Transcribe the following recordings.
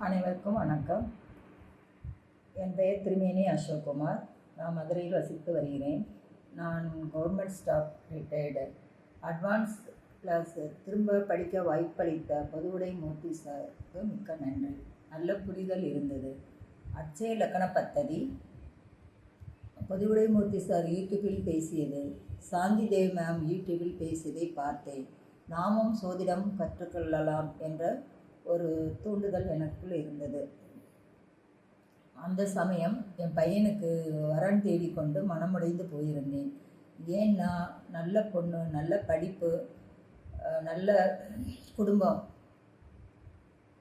அனைவருக்கும் வணக்கம். என் பெயர் திருமேனி அசோக்குமார். நான் மதுரையில் வசித்து வருகிறேன். நான் government staff retired advance plus திரும்ப படிக்க வாய்ப்பளித்த பொதுவுடை மூர்த்தி சாருக்கு மிக்க நன்றி. நல்ல புரிதல் இருந்தது. அச்சய இலக்கண பத்ததி. பொதுவுடை மூர்த்தி சார் யூடியூபில் பேசியது. சாந்தி தேவ் மேம் யூடியூபில் பேசியதை பார்த்தேன். நாமும் சோதிடம் கற்றுக்கொள்ளலாம் என்ற ஒரு தூண்டுதல் எனக்குள் இருந்தது. அந்த சமயம் என் பையனுக்கு வரன் தேடிக்கொண்டு மனமுடைந்து போயிருந்தேன். ஏன்னா நல்ல பொண்ணு நல்ல படிப்பு நல்ல குடும்பம்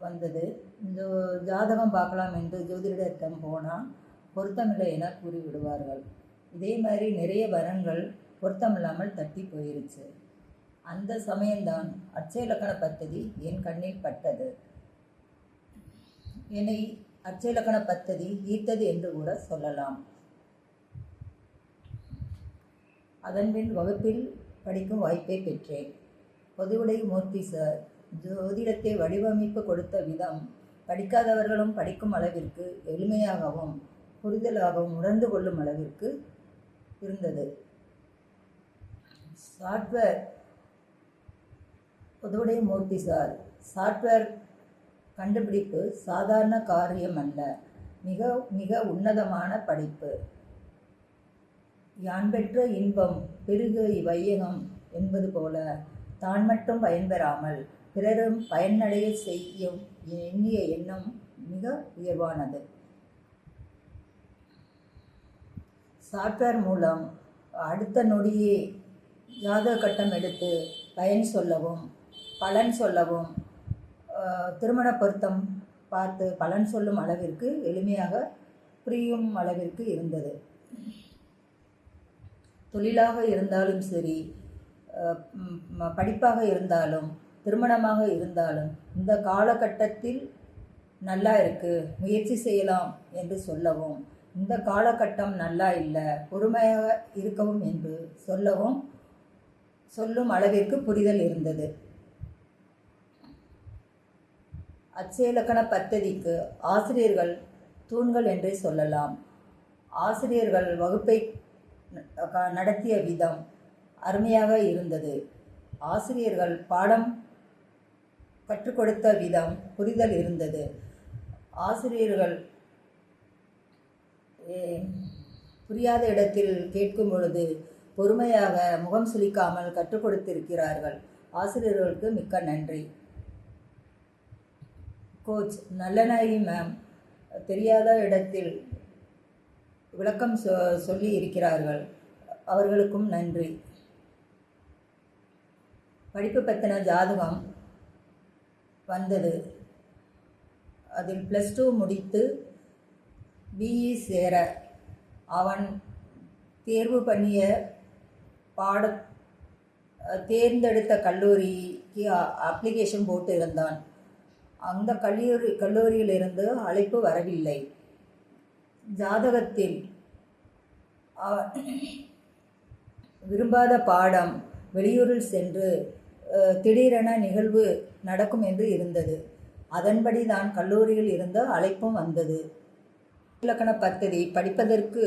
வந்தது. இந்த ஜாதகம் பார்க்கலாம் என்று ஜோதிடத்திடம் போனால் பொருத்தமில்லை என கூறிவிடுவார்கள். இதே மாதிரி நிறைய வரன்கள் பொருத்தமில்லாமல் தட்டி போயிருச்சு. அந்த சமயம்தான் அச்சயலக்கண பத்ததி என் கண்ணில் பட்டது. என்னை அச்சயலக்கண பத்ததி ஈர்த்தது என்று கூட சொல்லலாம். அதன்பின் வகுப்பில் படிக்கும் வாய்ப்பை பெற்றேன். பொதுவுடை மூர்த்தி சார் ஜோதிடத்தை வடிவமைப்பு கொடுத்த விதம் படிக்காதவர்களும் படிக்கும் அளவிற்கு எளிமையாகவும் புரிதலாகவும் உணர்ந்து கொள்ளும் அளவிற்கு இருந்தது. சாஃப்ட்வேர் பொதுவுடை மூர்த்தி சார் சாஃப்ட்வேர் கண்டுபிடிப்பு சாதாரண காரியம் அல்ல மிக மிக உன்னதமான படைப்பு. யான் பெற்ற இன்பம் பெருகு இவ்வையகம் என்பது போல தான் மட்டும் பயன்பெறாமல் பிறரும் பயனடைய செய்யும் எண்ணிய எண்ணம் மிக உயர்வானது. சாஃப்ட்வேர் மூலம் அடுத்த நொடியே ஜாதக கட்டம் எடுத்து பயன் சொல்லவும் பலன் சொல்லவும். திருமண பொருத்தம் பார்த்து பலன் சொல்லும் அளவிற்கு எளிமையாக புரியும் அளவிற்கு இருந்தது. தொழிலாக இருந்தாலும் சரி படிப்பாக இருந்தாலும் திருமணமாக இருந்தாலும் இந்த காலகட்டத்தில் நல்லா இருக்குது முயற்சி செய்யலாம் என்று சொல்லவும் இந்த காலகட்டம் நல்லா இல்லை பொறுமையாக இருக்கவும் என்று சொல்லவும் சொல்லும் அளவிற்கு புரிதல் இருந்தது. அச்செயலக்கண பத்ததிக்கு ஆசிரியர்கள் தூண்கள் என்றே சொல்லலாம். ஆசிரியர்கள் வகுப்பை நடத்திய விதம் அருமையாக இருந்தது. ஆசிரியர்கள் பாடம் கற்றுக் கொடுத்த விதம் புரிதல் இருந்தது. ஆசிரியர்கள் ஏ- புரியாத இடத்தில் கேட்கும் பொழுது பொறுமையாக முகம் சுளிக்காமல் கற்றுக் கொடுத்திருக்கிறார்கள். ஆசிரியர்களுக்கு மிக்க நன்றி. கோச் நல்லநாயகி மேம் தெரியாத இடத்தில் விளக்கம் சொ சொல்லி இருக்கிறார்கள். அவர்களுக்கும் நன்றி. படிப்பு பற்றின ஜாதகம் வந்தது. அதில் ப்ளஸ் டூ முடித்து பிஇ சேர. அவன் தேர்வு பண்ணிய பாட தேர்ந்தெடுத்த கல்லூரிக்கு அப்ளிகேஷன் போட்டு இருந்தான். அந்த கல்லூரி கல்லூரியிலிருந்து அழைப்பு வரவில்லை. ஜாதகத்தில் விரும்பாத பாடம் வெளியூரில் சென்று திடீரென நிகழ்வு நடக்கும் என்று இருந்தது. அதன்படி தான் கல்லூரியில் இருந்து அழைப்பும் வந்தது. இலக்கண பத்ததி படிப்பதற்கு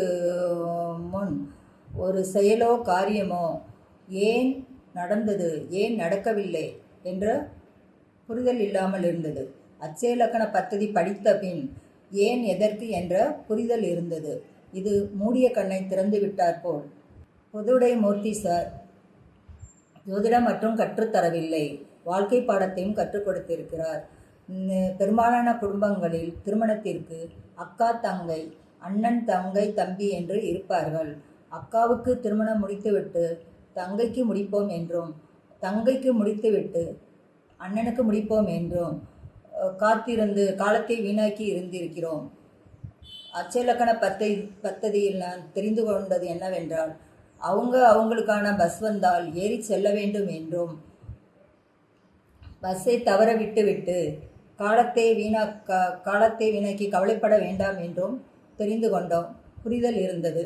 முன் ஒரு செயலோ காரியமோ ஏன் நடந்தது? ஏன் நடக்கவில்லை? என்ற புரிதல் இல்லாமல் இருந்தது. அச்சேலக்கண பத்ததி படித்த பின் ஏன் எதற்கு என்ற புரிதல் இருந்தது. இது மூடிய கண்ணை திறந்து விட்டார் போல். பொதுவுடை மூர்த்தி சார். ஜோதிடம் மற்றும் கற்றுத்தரவில்லை வாழ்க்கை பாடத்தையும் கற்றுக் கொடுத்திருக்கிறார். பெரும்பாலான குடும்பங்களில் திருமணத்திற்கு அக்கா தங்கை அண்ணன் தங்கை தம்பி என்று இருப்பார்கள். அக்காவுக்கு திருமணம் முடித்துவிட்டு தங்கைக்கு முடிப்போம் என்றும் தங்கைக்கு முடித்துவிட்டு அண்ணனுக்கு முடிப்போம் என்றும். காத்திருந்து காலத்தை வீணாக்கி இருந்திருக்கிறோம். அச்சலக்கண பத்தை பத்ததியில் நான் தெரிந்து கொண்டது என்னவென்றால் அவங்க அவங்களுக்கான பஸ் வந்தால் ஏறி செல்ல வேண்டும் என்றும். பஸ்ஸை தவற விட்டுவிட்டு காலத்தை வீணா காலத்தை வீணாக்கி கவலைப்பட வேண்டாம் என்றும் தெரிந்து கொண்டோம். புரிதல் இருந்தது.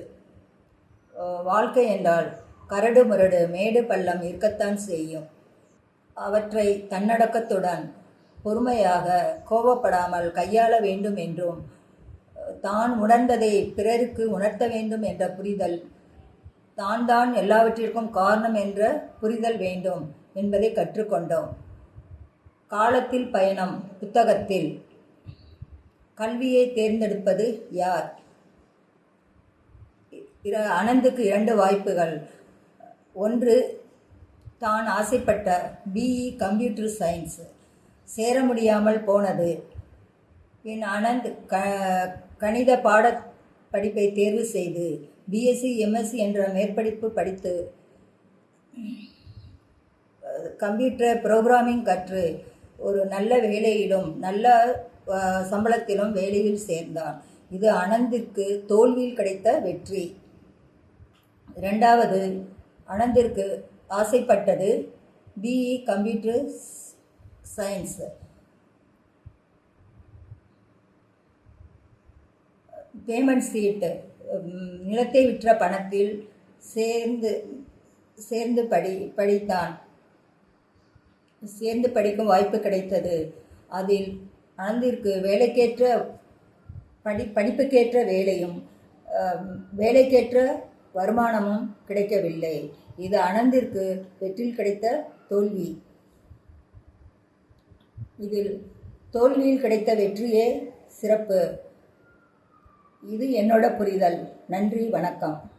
வாழ்க்கை என்றால் கரடு முரடு மேடு பள்ளம் இருக்கத்தான் செய்யும். அவற்றை தன்னடக்கத்துடன் பொறுமையாக கோபப்படாமல் கையாள வேண்டும் என்றும் தான் உணர்ந்ததை பிறருக்கு உணர்த்த வேண்டும் என்ற புரிதல் தான் தான் எல்லாவற்றிற்கும் காரணம் என்ற புரிதல் வேண்டும் என்பதை கற்றுக்கொண்டோம். காலத்தில் பயணம் புத்தகத்தில். கல்வியை தேர்ந்தெடுப்பது யார்? இர அனந்துக்கு இரண்டு வாய்ப்புகள். ஒன்று தான் ஆசைப்பட்ட பிஇ கம்ப்யூட்டர் சயின்ஸ் சேர முடியாமல் போனது. பின் அனந்த் க கணித பாட படிப்பை தேர்வு செய்து பிஎஸ்சி எம்எஸ்சி என்ற மேற்படிப்பு படித்து கம்ப்யூட்டர் ப்ரோக்ராமிங் கற்று ஒரு நல்ல வேலையிலும் நல்ல சம்பளத்திலும் வேலையில் சேர்ந்தான். இது அனந்திற்கு தோல்வியில் கிடைத்த வெற்றி. ரெண்டாவது அனந்திற்கு ஆசைப்பட்டது. B E computer science payment seat நிலத்தை விற்ற பணத்தில் சேர்ந்து சேர்ந்து படி படித்தான். சேர்ந்து படிக்கும் வாய்ப்பு கிடைத்தது. அதில் அனந்திற்கு வேலைக்கேற்ற படி படிப்புக்கேற்ற வேலையும் வேலைக்கேற்ற வருமானமும் கிடைக்கவில்லை. இது அனந்திற்கு வெற்றியில் கிடைத்த தோல்வி. இதில் தோல்வியில் கிடைத்த வெற்றியே சிறப்பு. இது என்னோட புரிதல். நன்றி வணக்கம்.